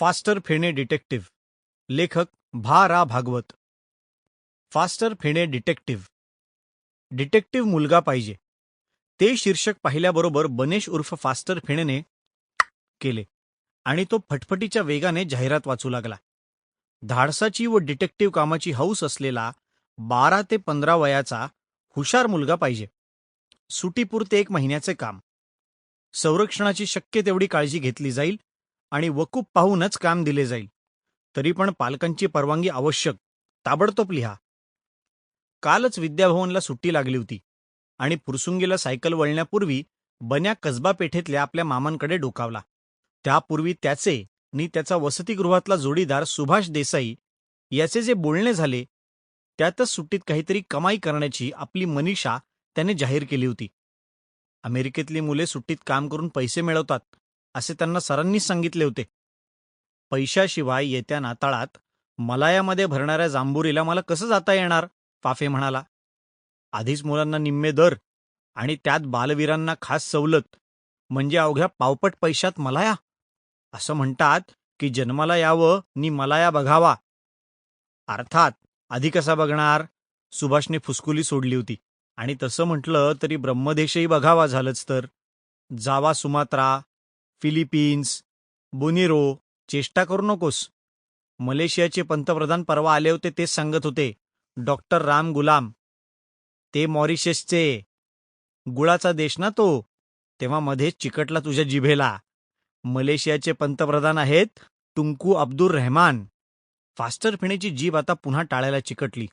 Faster Fene detective. लेखक Bha Ra Bhagwat. Faster Phene detective. Detective मुलगा पाहिजे. ते शीर्षक पाहिल्याबरोबर बनेश उर्फ फास्टर फेणेने केले आणि तो फटफटीच्या वेगाने जाहिरात वाचू लागला. धाडसाची व डिटेक्टिव्ह कामाची हौस असलेला बारा ते पंधरा वयाचा हुशार मुलगा पाहिजे. सुटीपुरते एक महिन्याचे काम. संरक्षणाची शक्य तेवढी काळजी घेतली जाईल आणि वकूप पाहूनच काम दिले जाईल. तरी पण पालकांची परवानगी आवश्यक. ताबडतोब लिहा. कालच विद्याभवनला सुट्टी लागली होती आणि पुरसुंगीला सायकल वळण्यापूर्वी बन्या कसबा पेठेतल्या आपल्या मामांकडे डोकावला. त्यापूर्वी त्याचे आणि त्याचा वसतिगृहातला जोडीदार सुभाष देसाई याचे जे बोलणे झाले त्यातच सुट्टीत काहीतरी कमाई करण्याची आपली मनीषा त्याने जाहीर केली होती. अमेरिकेतली मुले सुट्टीत काम करून पैसे मिळवतात असे त्यांना सरांनीच सांगितले होते. पैशाशिवाय येत्या नाताळात मलायामध्ये भरणाऱ्या जांभुरीला मला कसं जाता येणार? फाफे म्हणाला. आधीच मुलांना निम्मे दर आणि त्यात बालवीरांना खास सवलत म्हणजे अवघ्या पावपट पैशात मलाया. असं म्हणतात की जन्माला यावं नि मलाया बघावा. अर्थात आधी कसा बघणार? सुभाषने फुसकुली सोडली होती आणि तसं म्हटलं तरी ब्रह्मदेशही बघावा झालंच तर. जावा सुमात्रा फिलिपिन्स बोनेरो चेष्टा करू नकोस. मलेशियाचे पंतप्रधान परवा आले होते तेच सांगत होते. डॉक्टर राम गुलाम. ते मॉरिशसचे. गुळाचा देश ना तो? तेव्हा मध्येच चिकटला तुझ्या जिभेला. मलेशियाचे पंतप्रधान आहेत टुंकू अब्दुल रहमान. फास्टर फिणेची जीभ आता पुन्हा टाळायला चिकटली.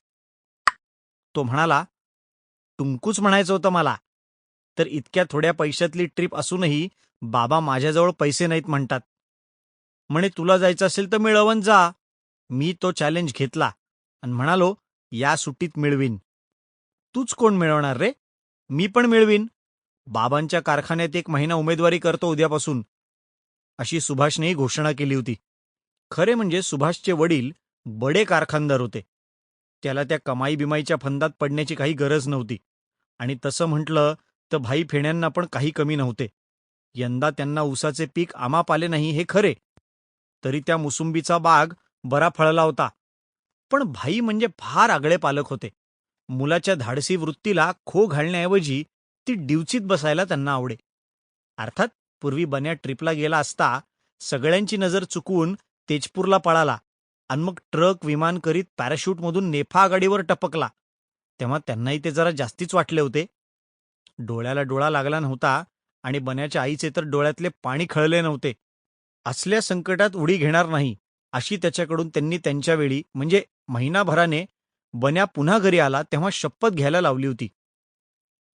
तो म्हणाला टुंकूच म्हणायचं होतं मला. तर इतक्या थोड्या पैशातली ट्रिप असूनही बाबा माझ्याजवळ पैसे नाहीत म्हणतात. म्हणे तुला जायचं असेल तर मिळवून जा. मी तो चॅलेंज घेतला. आणि म्हणालो या सुट्टीत मिळवीन. तूच कोण मिळवणार रे? मी पण मिळवीन. बाबांच्या कारखान्यात एक महिना उमेदवारी करतो उद्यापासून. अशी सुभाषनेही घोषणा केली होती. खरे म्हणजे सुभाषचे वडील बडे कारखानदार होते. त्याला त्या कमाई बिमाईच्या फंदात पडण्याची काही गरज नव्हती. आणि तसं म्हटलं तर भाई फेण्यांना पण काही कमी नव्हते. यंदा त्यांना ऊसाचे पीक आमाप आले नाही हे खरे. तरी त्या मुसुंबीचा बाग बरा फळला होता. पण भाई म्हणजे फार आगळे पालक होते. मुलाच्या धाडसी वृत्तीला खो घालण्याऐवजी ती डिवचीत बसायला त्यांना आवडे. अर्थात पूर्वी बन्या ट्रिपला गेला असता सगळ्यांची नजर चुकवून तेजपूरला पळाला आणि मग ट्रक विमान करीत पॅराशूटमधून नेफा आघाडीवर टपकला. तेव्हा त्यांनाही ते जरा जास्तीच वाटले होते. डोळ्याला डोळा लागला नव्हता आणि बन्याच्या आईचे तर डोळ्यातले पाणी खळले नव्हते. असल्या संकटात उडी घेणार नाही अशी त्याच्याकडून त्यांनी त्यांच्या वेळी म्हणजे महिनाभराने बन्या पुन्हा घरी आला तेव्हा शपथ घ्यायला लावली होती.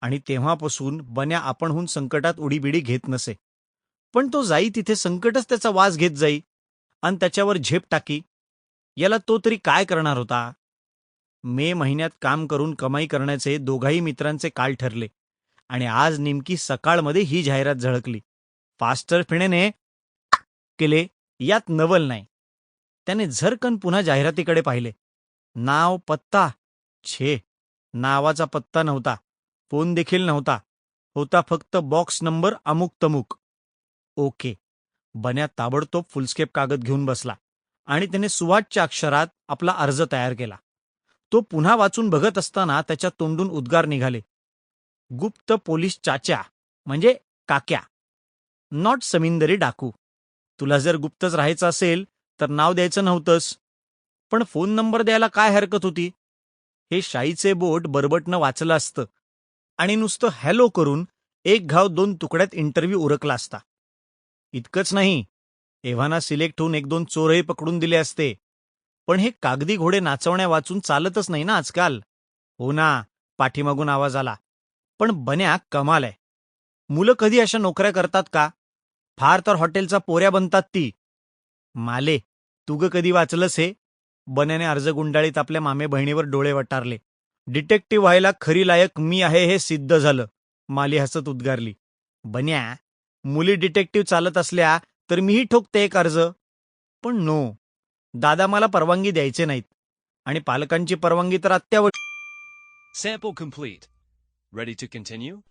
आणि तेव्हापासून बन्या आपणहून संकटात उडीबिडी घेत नसे. पण तो जाई तिथे संकटच त्याचा वास घेत जाई आणि त्याच्यावर झेप टाकी. याला तो तरी काय करणार होता? मे महिन्यात काम करून कमाई करण्याचे दोघाही मित्रांचे काल ठरले. आणि आज नेमकी सकाळमध्ये ही जाहिरात झळकली. फास्टर फिणेने केले यात नवल नाही. त्याने झरकन पुन्हा जाहिरातीकडे पाहिले. नाव पत्ता. छे. नावाचा पत्ता नव्हता. फोन देखील नव्हता. होता फक्त बॉक्स नंबर अमुक तमुक. ओके. बन्या ताबडतोब फुलस्केप कागद घेऊन बसला आणि त्याने सुवाटच्या अक्षरात आपला अर्ज तयार केला. तो पुन्हा वाचून बघत असताना त्याच्या तोंडून उद्गार निघाले. गुप्त पोलीस चाच्या म्हणजे काक्या. नॉट समिंदरी डाकू. तुला जर गुप्तच राहायचं असेल तर नाव द्यायचं नव्हतंस. पण फोन नंबर द्यायला काय हरकत होती? हे शाईचे बोट बरबटनं वाचलं असतं. आणि नुसतं हॅलो करून एक घाव दोन तुकड्यात इंटरव्ह्यू उरकला असता. इतकंच नाही. एव्हाना सिलेक्ट होऊन एक दोन चोरही पकडून दिले असते. पण हे कागदी घोडे नाचवण्या वाचून चालतच नाही ना आजकाल. हो ना पाठीमागून आवाज आला. पण बन्या कमाल आहे. मुलं कधी अशा नोकऱ्या करतात का? फार तर हॉटेलचा पोऱ्या बनतात ती. माले तू ग कधी वाचलंस हे? बन्याने अर्ज गुंडाळीत आपल्या मामे बहिणीवर डोळे वटारले. डिटेक्टिव्ह व्हायला खरी लायक मी आहे हे सिद्ध झालं. माली हसत उद्गारली. बन्या मुली डिटेक्टिव्ह चालत असल्या तर मीही ठोकते एक अर्ज. पण नो. दादा मला परवानगी द्यायचे नाहीत. आणि पालकांची परवानगी तर अत्यावश्यक. Sample complete. Ready to continue?